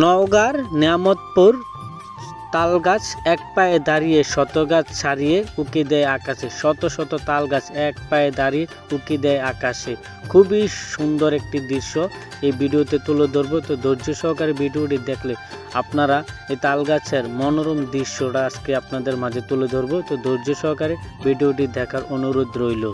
নওগাঁর নিয়ামতপুর তাল গাছ এক পায়ে দাঁড়িয়ে শত গাছ ছাড়িয়ে উকি দেয় আকাশে। শত শত তাল গাছ এক পায়ে দাঁড়িয়ে উকি দেয় আকাশে। খুবই সুন্দর একটি দৃশ্য। এই ভিডিওতে তুলে ধরবো। তো ধৈর্য সহকারে ভিডিওটি দেখলে আপনারা এই তাল গাছের মনোরম দৃশ্যটা আজকে আপনাদের মাঝে তুলে ধরব। তো ধৈর্য সহকারে ভিডিওটি দেখার অনুরোধ রইল।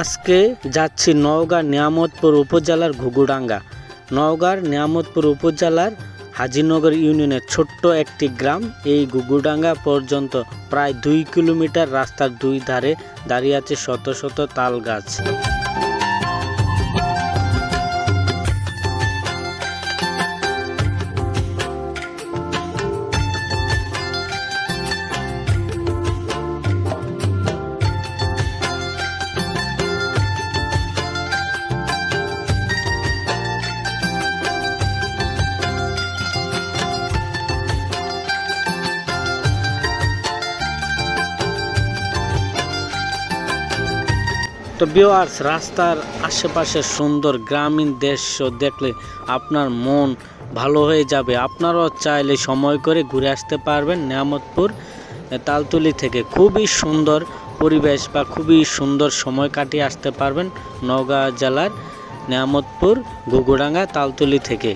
আজকে যাচ্ছি নওগাঁ নিয়ামতপুর উপজেলার ঘুঘুডাঙ্গা। নওগাঁর নিয়ামতপুর উপজেলার হাজিনগর ইউনিয়নের ছোট্ট একটি গ্রাম। এই ঘুঘুডাঙ্গা পর্যন্ত প্রায় দুই কিলোমিটার রাস্তার দুই ধারে দাঁড়িয়ে আছে শত শত তাল গাছ। তো বিওয়ার্স রাস্তার আশেপাশে সুন্দর গ্রামীণ দৃশ্য দেখলে আপনার মন ভালো হয়ে যাবে। আপনারাও চাইলে সময় করে ঘুরে আসতে পারবেন নিয়ামতপুর, তালতুলি থেকে। খুবই সুন্দর পরিবেশ বা খুবই সুন্দর সময় কাটিয়ে আসতে পারবেন নওগাঁ জেলার নিয়ামতপুর ঘুঘুডাঙ্গা তালতুলি থেকে।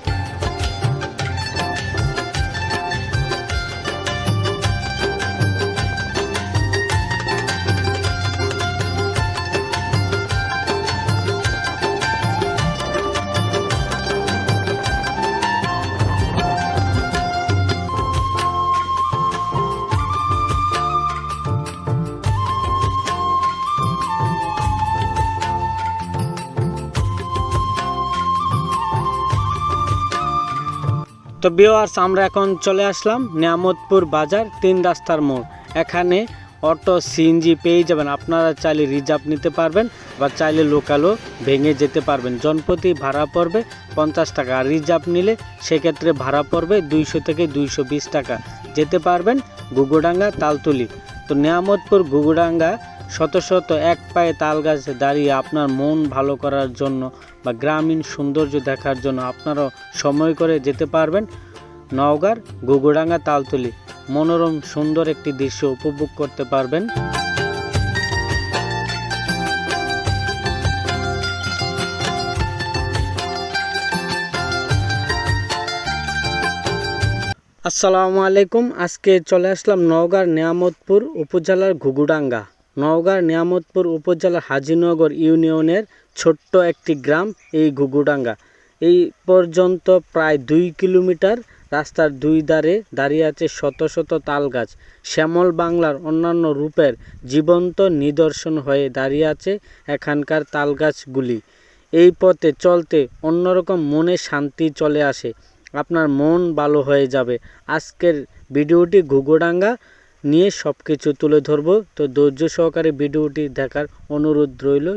তো বিওয়ার্স আমরা এখন চলে আসলাম নিয়ামতপুর বাজার, তিন রাস্তার মোড়। এখানে অটো সিএনজি পেয়ে যাবেন। আপনারা চাইলে রিজার্ভ নিতে পারবেন বা চাইলে লোকালও ভেঙে যেতে পারবেন। জনপ্রতি ভাড়া পড়বে পঞ্চাশ টাকা। আর রিজার্ভ নিলে সেক্ষেত্রে ভাড়া পড়বে দুইশো থেকে দুইশো বিশ টাকা। যেতে পারবেন গুগুডাঙ্গা, তালতুলি। তো নিয়ামতপুর গুগুডাঙ্গা শত শত এক পায়ে তাল গাছে দাঁড়িয়ে আপনার মন ভালো করার জন্য বা গ্রামীণ সৌন্দর্য দেখার জন্য আপনারাও সময় করে যেতে পারবেন নওগাঁর গুগুডাঙ্গা তালতলি। মনোরম, সুন্দর একটি দৃশ্য উপভোগ করতে পারবেন। আসসালামু আলাইকুম। আজকে চলে আসলাম নওগাঁর নিয়ামতপুর উপজেলার ঘুঘুডাঙ্গা নওগাঁর নিয়ামতপুর উপজেলার হাজিনগর ইউনিয়নের ছোট্ট একটি গ্রাম, এই ঘুঘুডাঙ্গা। এই পর্যন্ত প্রায় দুই কিলোমিটার রাস্তার দুই ধারে দাঁড়িয়ে আছে শত শত তাল গাছ শ্যামল বাংলার অন্যান্য রূপের জীবন্ত নিদর্শন হয়ে দাঁড়িয়ে আছে এখানকার তাল গাছগুলি এই পথে চলতে অন্যরকম মনে শান্তি চলে আসে। আপনার মন ভালো হয়ে যাবে। আজকের ভিডিওটি ঘুঘুডাঙ্গা। নিয়ে সব কিছু তুলে ধরবো। তো ধৈর্য সহকারে ভিডিওটি দেখার অনুরোধ রইল।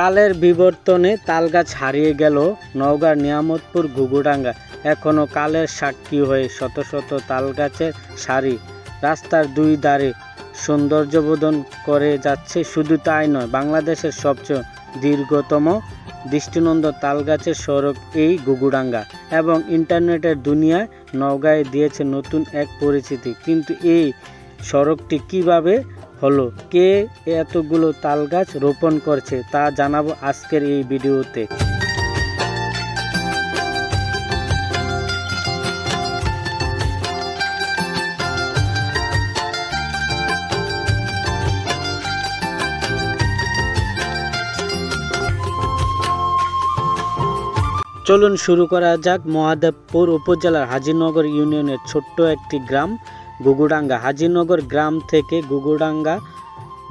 কালের বিবর্তনে তালগাছ হারিয়ে গেল নওগাঁর নিয়ামতপুর ঘুঘুডাঙ্গা। এখনও কালের সাক্ষী হয়ে শত শত তালগাছের সারি। রাস্তার দুই ধারে সৌন্দর্যবোধন করে যাচ্ছে শুধু তাই নয়, বাংলাদেশের সবচেয়ে দীর্ঘতম দৃষ্টিনন্দন তালগাছের সড়ক এই ঘুঘুডাঙ্গা এবং ইন্টারনেটের দুনিয়ায় নওগাঁয় দিয়েছে নতুন এক পরিচিতি। কিন্তু এই সড়কটি কীভাবে হলো, কে এতগুলো তাল গাছ রোপণ করছে তা জানাব আজকের এই ভিডিওতে। চলুন শুরু করা যাক মহাদেবপুর উপজেলার হাজিনগর ইউনিয়নের ছোট্ট একটি গ্রাম। গুগুডাঙ্গা। হাজিনগর গ্রাম থেকে গুগুডাঙ্গা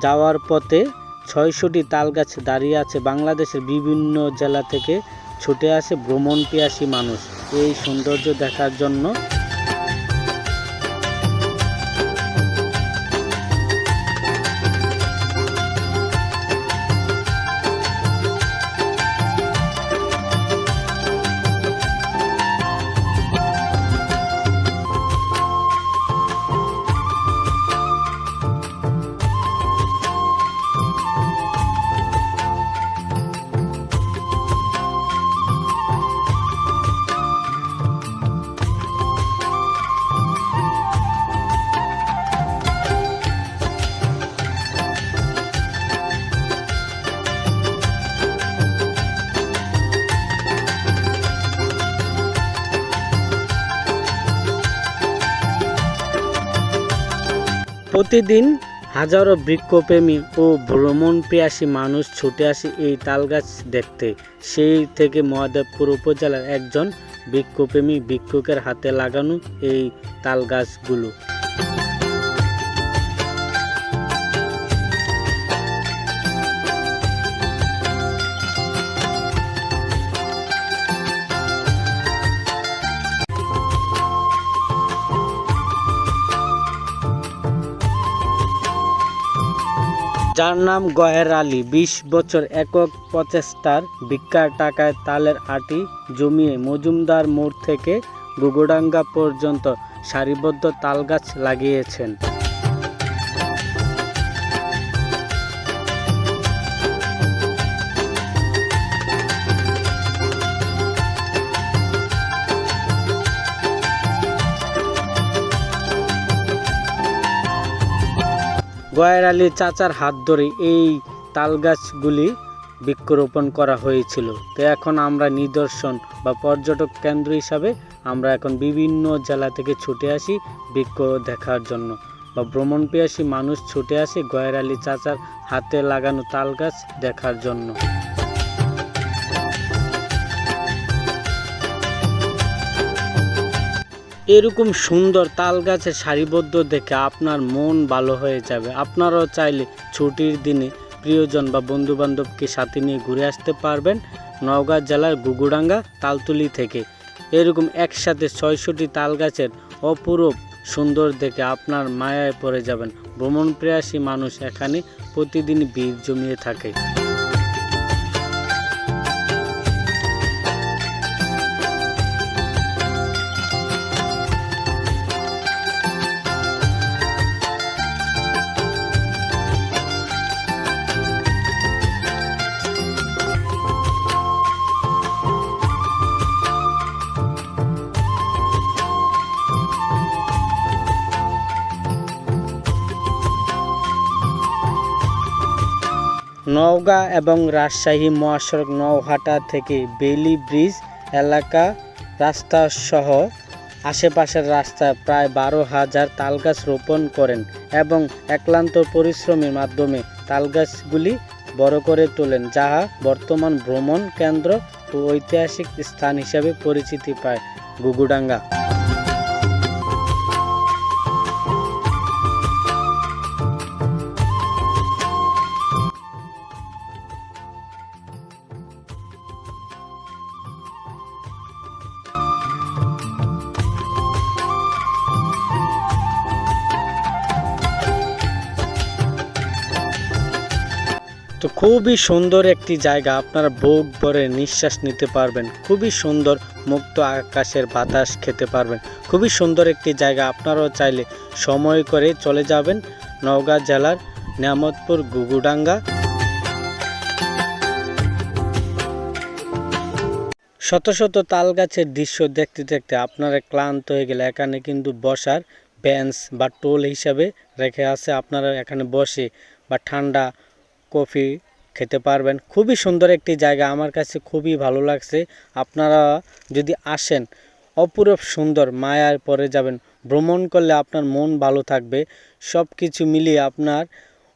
যাওয়ার পথে ছয়শটি তালগাছ দাঁড়িয়ে আছে বাংলাদেশের বিভিন্ন জেলা থেকে। ছুটে আসে ভ্রমণ পিয়াসী মানুষ। এই সৌন্দর্য দেখার জন্য প্রতিদিন হাজারো বৃক্ষপ্রেমী ও ভ্রমণ প্রিয়াসী মানুষ ছুটে আসে এই তালগাছ দেখতে। সেই থেকে মহাদেবপুর উপজেলার একজন বৃক্ষপ্রেমী বৃক্ষকের হাতে লাগানো এই তালগাছগুলো। যার নাম গয়ের আলী। বিশ বছর একক প্রচেষ্টার ভিক্ষার টাকায় তালের আটি জমিয়ে মজুমদার মোড় থেকে গুগোডাঙ্গা পর্যন্ত সারিবদ্ধ তালগাছ লাগিয়েছেন। গয়ের আলী চাচার হাত ধরে এই তাল গাছগুলি বৃক্ষরোপণ করা হয়েছিল। তো এখন আমরা নিদর্শন বা পর্যটক কেন্দ্র হিসাবে আমরা এখন বিভিন্ন জেলা থেকে ছুটে আসি বৃক্ষ দেখার জন্য বা ভ্রমণ পেয়াসী মানুষ ছুটে আসে গয়ের আলী চাচার হাতে লাগানো তাল গাছ দেখার জন্য। এরকম সুন্দর তাল গাছের সারিবদ্ধ দেখে আপনার মন ভালো হয়ে যাবে। আপনারাও চাইলে ছুটির দিনে প্রিয়জন বা বন্ধু বান্ধবকে সাথে নিয়ে ঘুরে আসতে পারবেন নওগাঁ জেলার গুগুডাঙ্গা তালতুলি থেকে। এরকম একসাথে ছয়শটি তাল গাছের অপরূপ সুন্দর দেখে আপনার মায়ায় পড়ে যাবেন। ভ্রমণ প্রেয়াসী মানুষ এখানে প্রতিদিন ভিড় জমিয়ে থাকে। নওগাঁ এবং রাজশাহী, মহাসড়ক নওহাটা থেকে বেলি ব্রিজ এলাকা রাস্তা সহ আশেপাশের রাস্তায় প্রায় বারো হাজার তালগাছ রোপণ করেন এবং একান্ত পরিশ্রমের মাধ্যমে তালগাছগুলি বড় করে তোলেন, যাহা বর্তমান ভ্রমণ কেন্দ্র ও ঐতিহাসিক স্থান হিসেবে পরিচিতি পায়। গুগুডাঙ্গা তো খুবই সুন্দর একটি জায়গা। আপনারা বুক ভরে নিঃশ্বাস নিতে পারবেন। খুবই সুন্দর মুক্ত আকাশের বাতাস খেতে পারবেন। খুবই সুন্দর একটি জায়গা। আপনারাও চাইলে সময় করে চলে যাবেন নওগাঁ জেলার নিয়ামতপুর গুগুডাঙ্গা। শত শত তাল গাছের দৃশ্য দেখতে দেখতে আপনারা ক্লান্ত হয়ে গেলে এখানে কিন্তু বসার বেঞ্চ বা টোল হিসাবে রেখে আছে। আপনারা এখানে বসে বা ঠান্ডা কফি খেতে পারবেন। খুবই সুন্দর একটি জায়গা। আমার কাছে খুবই ভালো লাগছে। আপনারা যদি আসেন অপূরব সুন্দর মায়ার পরে যাবেন। ভ্রমণ করলে আপনার মন ভালো থাকবে। সব কিছু মিলিয়ে আপনার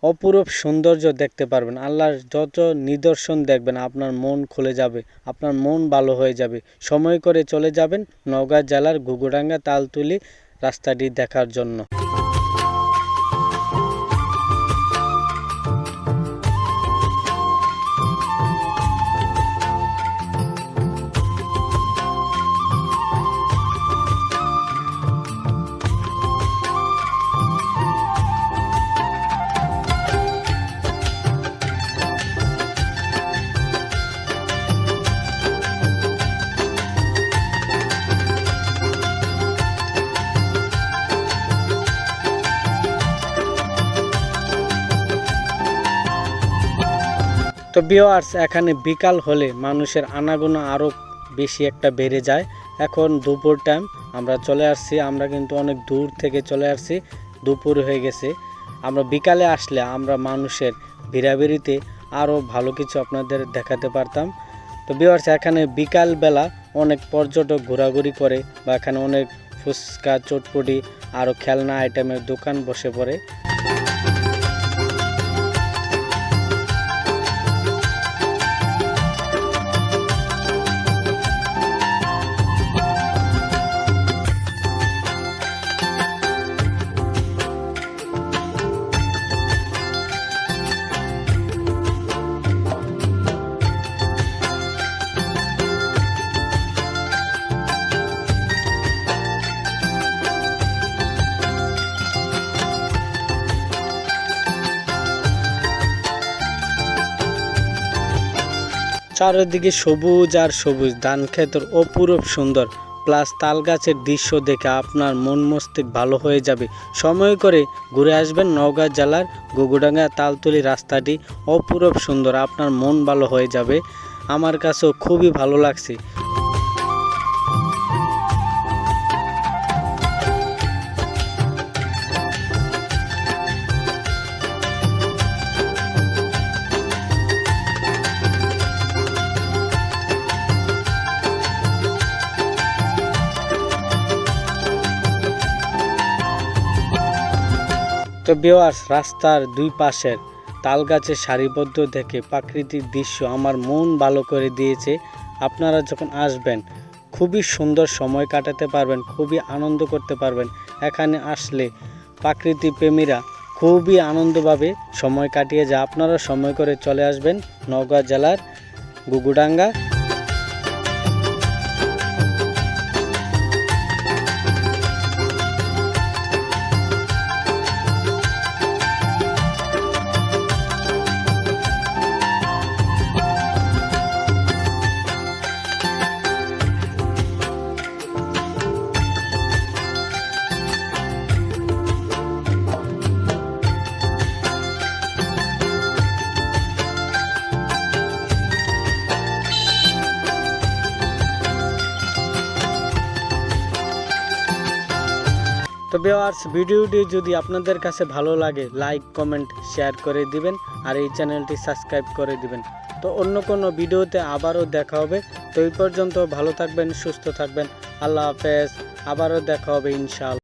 অপূরব সৌন্দর্য দেখতে পারবেন। আল্লাহর যত নিদর্শন দেখবেন, আপনার মন খুলে যাবে। আপনার মন ভালো হয়ে যাবে। সময় করে চলে যাবেন নওগাঁ জেলার ঘুঘুডাঙ্গা তালতুলি রাস্তাটি দেখার জন্য। তো বিওয়ার্স এখানে বিকাল হলে মানুষের আনাগোনা আরও বেশি একটা বেড়ে যায়। এখন দুপুর টাইম আমরা চলে আসছি, আমরা কিন্তু অনেক দূর থেকে চলে আসছি, দুপুর হয়ে গেছে। আমরা বিকালে আসলে আমরা মানুষের ভিড়াভিড়িতে আরও ভালো কিছু আপনাদের দেখাতে পারতাম। তো বিওয়ার্স এখানে বিকালবেলা অনেক পর্যটক ঘোরাঘুরি করে বা এখানে অনেক ফুচকা, চটপটি আরও খেলনা আইটেমের দোকান বসে পড়ে। চারিদিকে সবুজ আর সবুজ, ধান ক্ষেতের অপূরব সুন্দর। প্লাস তাল গাছের দৃশ্য দেখে আপনার মন মস্তিষ্ক ভালো হয়ে যাবে। সময় করে ঘুরে আসবেন নওগাঁ জেলার গুগুডাঙ্গা তালতলি রাস্তাটি অপূরব সুন্দর, আপনার মন ভালো হয়ে যাবে। আমার কাছেও খুবই ভালো লাগছে। তো বিওয়ার্স রাস্তার দুই পাশের তাল গাছের সারিবদ্ধ দেখে প্রাকৃতিক দৃশ্য আমার মন ভালো করে দিয়েছে। আপনারা যখন আসবেন, খুবই সুন্দর সময় কাটাতে পারবেন, খুবই আনন্দ করতে পারবেন। এখানে আসলে প্রাকৃতিক প্রেমীরা খুবই আনন্দভাবে সময় কাটিয়ে যায়। আপনারা সময় করে চলে আসবেন নওগাঁ জেলার গুগুডাঙ্গা তো ভিউয়ার্স, ভিডিওটি যদি আপনাদের কাছে ভালো লাগে, লাইক, কমেন্ট, শেয়ার করে দিবেন আর এই চ্যানেলটি সাবস্ক্রাইব করে দিবেন। তো অন্য কোনো ভিডিওতে আবারও দেখা হবে। তো এই পর্যন্ত ভালো থাকবেন, সুস্থ থাকবেন। আল্লাহ হাফেজ। আবারও দেখা হবে ইনশাআল্লাহ।